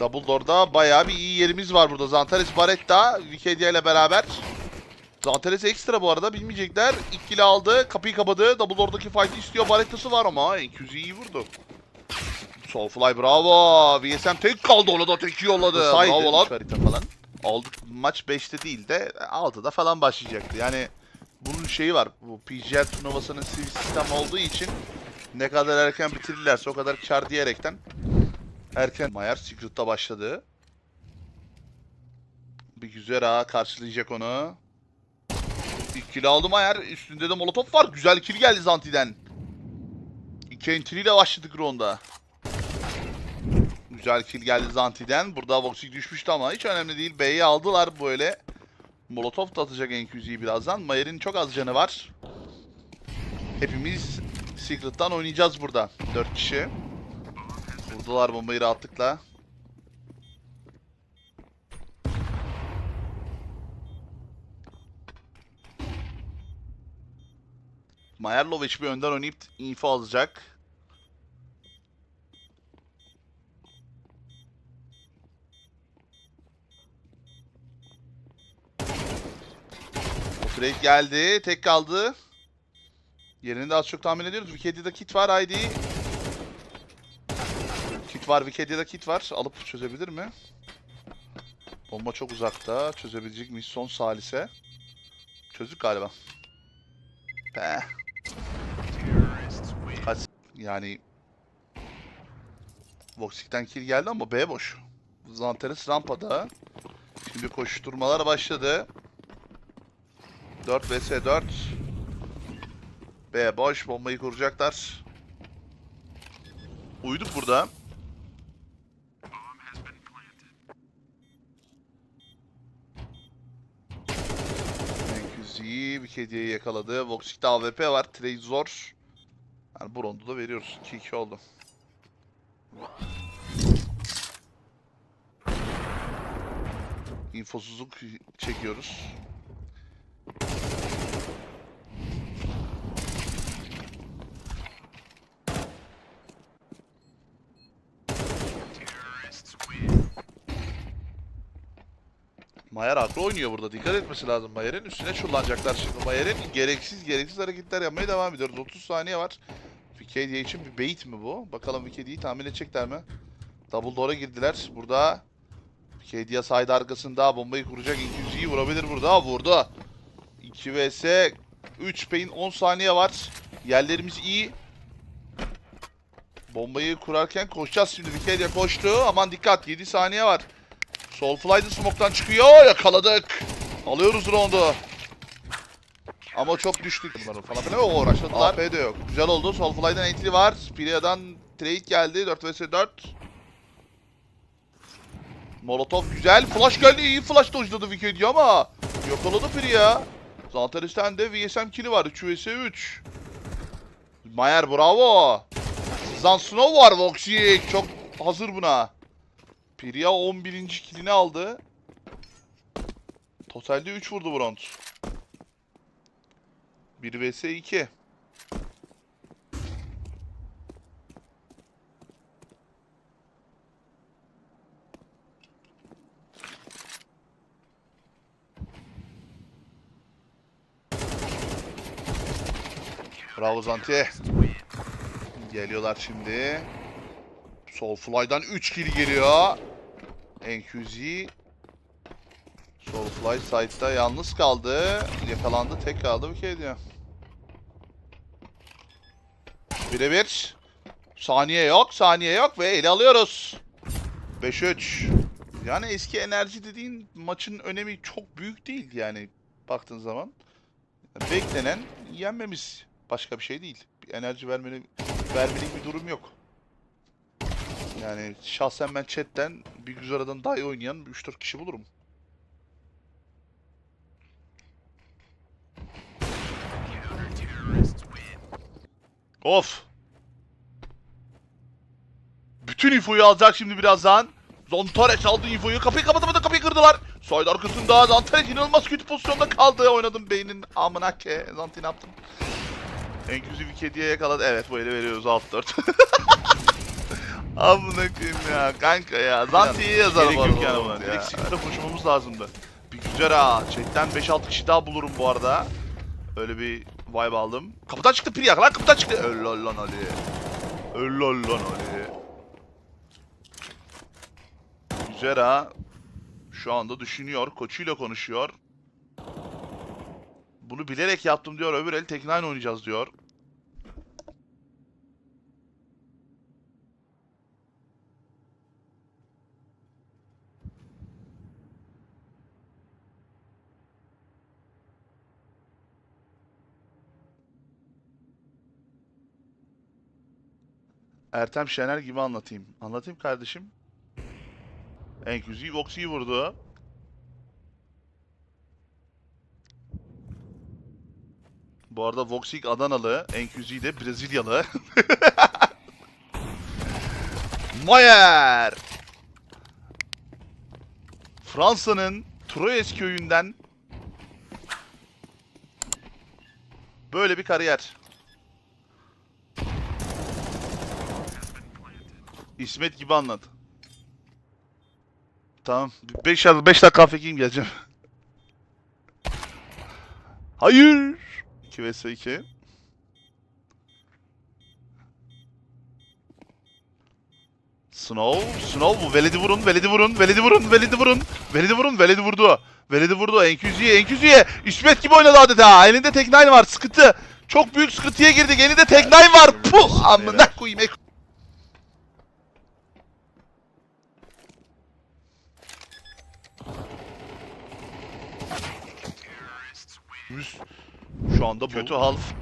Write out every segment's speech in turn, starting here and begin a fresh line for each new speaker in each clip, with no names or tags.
Double Door'da bayağı bir iyi yerimiz var burada. Zantares Baretta Wikidia ile beraber. Zantares ekstra bu arada bilmeyecekler. İlk kill'i aldı. Kapıyı kapadı. Double Door'daki fight'i istiyor. Baretta'sı var ama. 200 iyi vurdu. Soulfly bravo. VSM tek kaldı onu da tek yolladı.
Saydı,
Bravo lan.
harita falan.
Aldık maç 5'te değil de 6'da falan başlayacaktı. Yani bunun şeyi var. Bu PGL turnuvasının sivil sistem olduğu için ne kadar erken bitirirlerse o kadar kar diyerekten erken Mayer Secret'ta başladı. Bir güzel ha karşılayacak onu. İlk kill aldı Mayer. Üstünde de molotof var. Güzel kill geldi Zanti'den. İki entry ile başladık ronda. Güzel kill geldi Zanti'den. Burada Voxic düşmüştü ama hiç önemli değil. B'yi aldılar böyle. Molotov da atacak NQZ'yi birazdan. Mayer'in çok az canı var. Hepimiz Secret'tan oynayacağız burada. 4 kişi. Vurdular bombayı rahatlıkla. Mayer Lovic bir önden oynayıp info alacak. O trade geldi. Tek kaldı. Yerini de az çok tahmin ediyoruz. Wikida'da kit var. Haydi. Kit var. Wikida'da kit var. Alıp çözebilir mi? Bomba çok uzakta. Çözebilecek miyiz son salise? Çözdük galiba. Be. Kaç yani Voxic'ten kill geldi ama B boş. Zanteres rampada. Şimdi koşturmalar başladı. 4 vs 4. B boş. Bombayı kuracaklar. Uyduk burada. Enkuzi bir kediyi yakaladı. Voxic'te AWP var. Trade zor. Yani bu roundu da veriyoruz. 2-2 oldu. İnfosuzluk çekiyoruz. Mayer haklı oynuyor burada. Dikkat etmesi lazım Mayer'in. Üstüne çullanacaklar şimdi Mayer'in. Gereksiz gereksiz hareketler yapmaya devam ediyoruz. 30 saniye var. Wikidia için bir bait mi bu? Bakalım Wikida'yı tahmin edecekler mi? Double door'a girdiler. Burada Wikidia side arkasında bombayı kuracak. 200'yi vurabilir burada. Vurdu. 2 vs 3 pain 10 saniye var. Yerlerimiz iyi. Bombayı kurarken koşacağız şimdi. Wikidia koştu. Aman dikkat 7 saniye var. Soulfly'da smoke'tan çıkıyor. Yakaladık. Alıyoruz roundu. Ama çok düştük bunları falan filan. Oo uğraşladılar. AP de yok. Güzel oldu. Soulfly'dan entry var. Spiria'dan trade geldi. 4 vs 4. Molotov güzel. Flash geldi. İyi flash dojladı Wikidia ama. Yakaladı Priya. Zantaris'ten de VSM kill'i var. 3 vs 3. Mayer bravo. Zan Snow var Voxic. Çok hazır buna. Priya 11. killini aldı. Totalde 3 vurdu bu round. 1 vs 2. Bravo Zanti. Geliyorlar şimdi. Soulfly'dan 3 kill geliyor. NQZ Soulfly site'da yalnız kaldı. Yakalandı. Tek kaldı bir kez diyor. Birebir. Saniye yok. Saniye yok ve ele alıyoruz. 5-3. Yani eski enerji dediğin maçın önemi çok büyük değil yani baktığın zaman. Beklenen yenmemiz. Başka bir şey değil. Bir enerji vermeli, vermelik bir durum yok. Yani şahsen ben chatten bir güzel aradan daha iyi oynayan 3-4 kişi bulurum. Of. Bütün infoyu alacak şimdi birazdan. Zontares aldı infoyu. Kapıyı kapatamadı kapıyı kırdılar. Side arkasında Zantares inanılmaz kötü pozisyonda kaldı. Oynadım beynin amına ke. Zanti ne yaptın? Enklüzif kediye yakaladı. Evet bu ele veriyoruz alt 4. Amına koyayım ya kanka ya. Zanti'ye yazar
Gerek yok yani
ya.
buna.
Direkt siktirip koşmamız lazımdı. Bir güzel ha. Chatten 5-6 kişi daha bulurum bu arada. Öyle bir vibe aldım. Kapıdan çıktı Priyak lan kapıdan çıktı. Öl lan Ali. Öl lan Ali. Güzel ha. Şu anda düşünüyor. Koçuyla konuşuyor. Bunu bilerek yaptım diyor. Öbür el Tekken oynayacağız diyor. Ertem Şener gibi anlatayım. Anlatayım kardeşim. Enküzi Voxy'yi vurdu. Bu arada Voxic Adanalı, Enküzi de Brezilyalı. Mayer! Fransa'nın Troyes köyünden böyle bir kariyer. İsmet gibi anlat. Tamam. 5 5 dakika afekiyim geleceğim. Hayır. 2 vs 2. Snow, Snow bu veledi vurun, veledi vurun, veledi vurun, veledi vurun, veledi vurun, veledi vurdu. Veledi vurdu, Enküzi'ye, Enküzi'ye. İsmet gibi oynadı adeta. Elinde tek nine var, sıkıntı. Çok büyük sıkıntıya girdik. Elinde tek nine var. Puh, amına koyayım. Üst. Şu anda bu. Kötü half.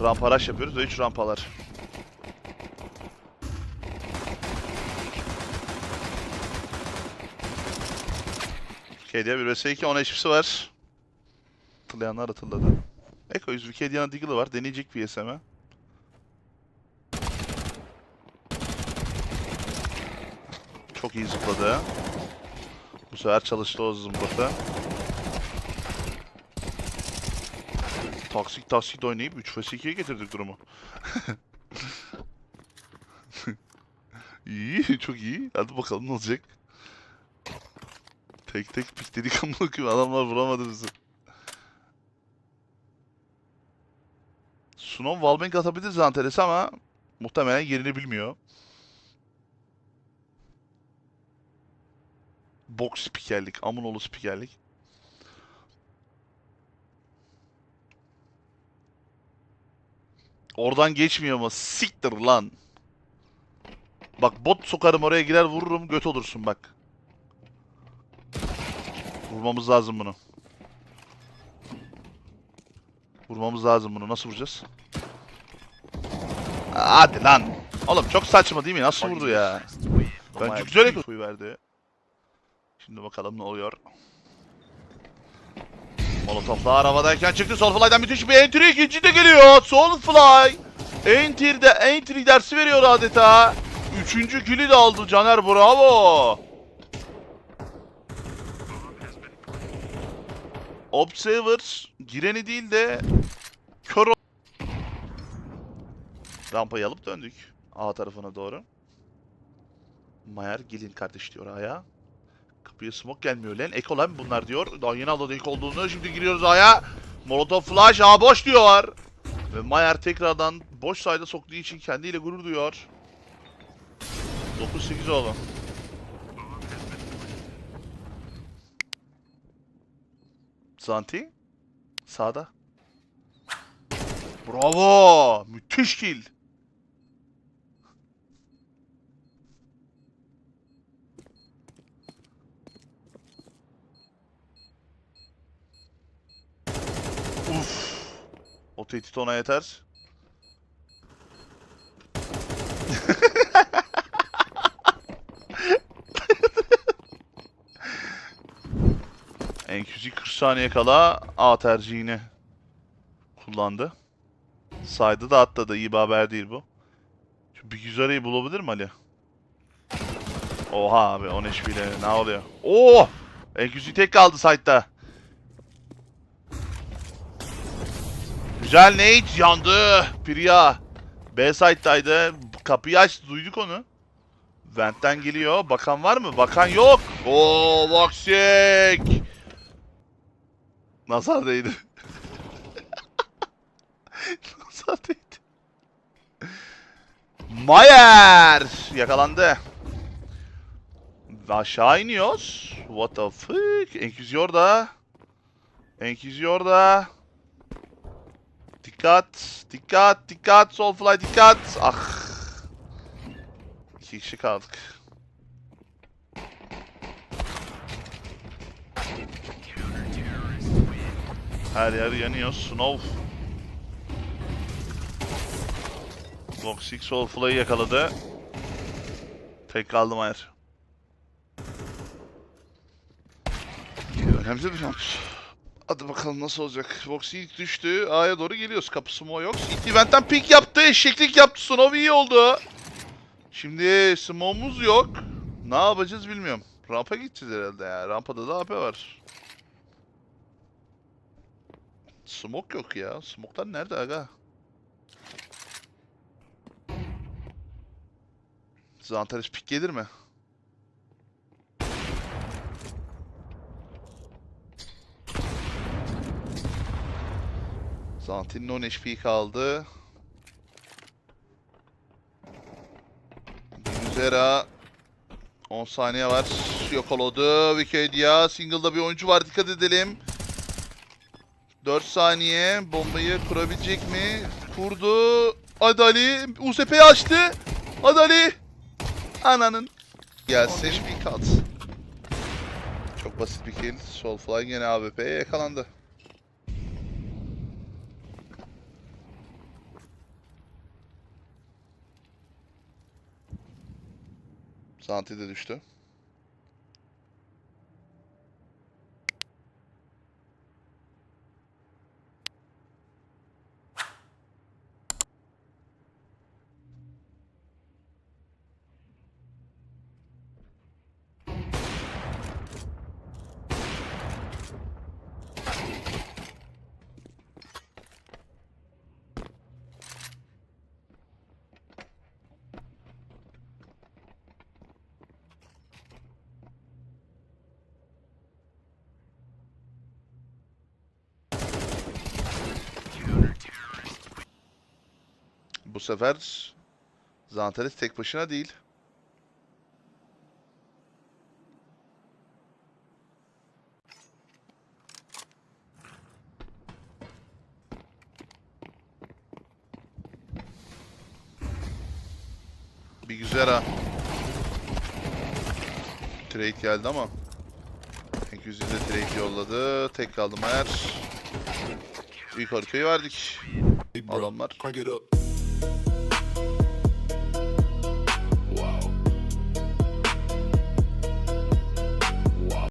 Ramparaş yapıyoruz ve 3 rampalar. Kedia 1 vs 2 10 HP'si var. Hatırlayanlar hatırladı. Eko 100 Kedia'nın Diggle'ı var. Deneyecek PSM'e. Çok iyi zıpladı. Bu sefer çalıştı o zımbırtı. Taksit taksit oynayıp 3 vs 2'ye getirdik durumu. iyi, çok iyi. Hadi bakalım ne olacak. Tek tek pikledik amına koyayım. Adamlar vuramadı bizi. Sunon Wallbang atabilir Zanteres'e ama muhtemelen yerini bilmiyor. Box spikerlik, Amunolu spikerlik. Oradan geçmiyor mu? Siktir lan. Bak bot sokarım oraya girer vururum göt olursun bak. Vurmamız lazım bunu. Vurmamız lazım bunu. Nasıl vuracağız? Hadi lan. Oğlum çok saçma değil mi? Nasıl vurdu ya? Bence güzel ekoyu verdi. Şimdi bakalım ne oluyor. Molotoflar havadayken çıktı. Soulfly'den müthiş bir entry. ikinci de geliyor. Soulfly. Entry'de entry dersi veriyor adeta. Üçüncü kill'i de aldı Caner. Bravo. Observer gireni değil de kör Rampayı alıp döndük. A tarafına doğru. Mayer gelin kardeş diyor A'ya. Kapıya smoke gelmiyor lan. Ek olan bunlar diyor. Daha yeni aldı ek olduğunu. Şimdi giriyoruz A'ya. Molotov flash A boş diyor. Ve Mayer tekrardan boş sayda soktuğu için kendiyle gurur duyuyor. 9-8 oldu. Zanti. Sağda. Bravo! Müthiş kill. Tehdit ona yeter. Enkuzi 40 saniye kala A tercihini kullandı. Saydı da atladı. İyi bir haber değil bu. Şu bir güzel bulabilir mi Ali? Oha abi 10 HP ile ne oluyor? Oo! Enkuzi tek kaldı site'da. Güzel Nate yandı. Priya. B site'daydı. Kapıyı açtı. Duyduk onu. Vent'ten geliyor. Bakan var mı? Bakan yok. Oo Voxic. Nazar değdi. Nazar değdi. Mayer yakalandı. Aşağı iniyoruz. What the fuck? Enkiziyor da. Enkiziyor da. Dikkat, dikkat, dikkat. Soulfly dikkat. Ah. İki kişi kaldık. Her yer yanıyor. Snow. Voxic Soulfly'ı yakaladı. Tek kaldım hayır. Önemli bir maç. Hadi bakalım nasıl olacak. Voxy ilk düştü. A'ya doğru geliyoruz. Kapısı mı yok. İlk eventten pick yaptı. Eşeklik yaptı. Snow iyi oldu. Şimdi smoke'umuz yok. Ne yapacağız bilmiyorum. Rampa gideceğiz herhalde ya. Rampada da AP var. Smoke yok ya. Smoke'lar nerede aga? Zantares pick gelir mi? Zantin'in 10 HP kaldı. Zera 10 saniye var. Yok oldu. Wikipedia. Single'da bir oyuncu var. Dikkat edelim. 4 saniye. Bombayı kurabilecek mi? Kurdu. Hadi Ali. USP'yi açtı. Hadi Ali. Ananın. Gelsin. bir kat. Çok basit bir kill. Soulfly gene AWP'ye yakalandı. Santi de düştü. Bu sefer Zantares tek başına değil. Bir güzel ha. Trade geldi ama. Tek yüzünde trade yolladı. Tek kaldı Mayer. Büyük haritayı verdik. Adamlar.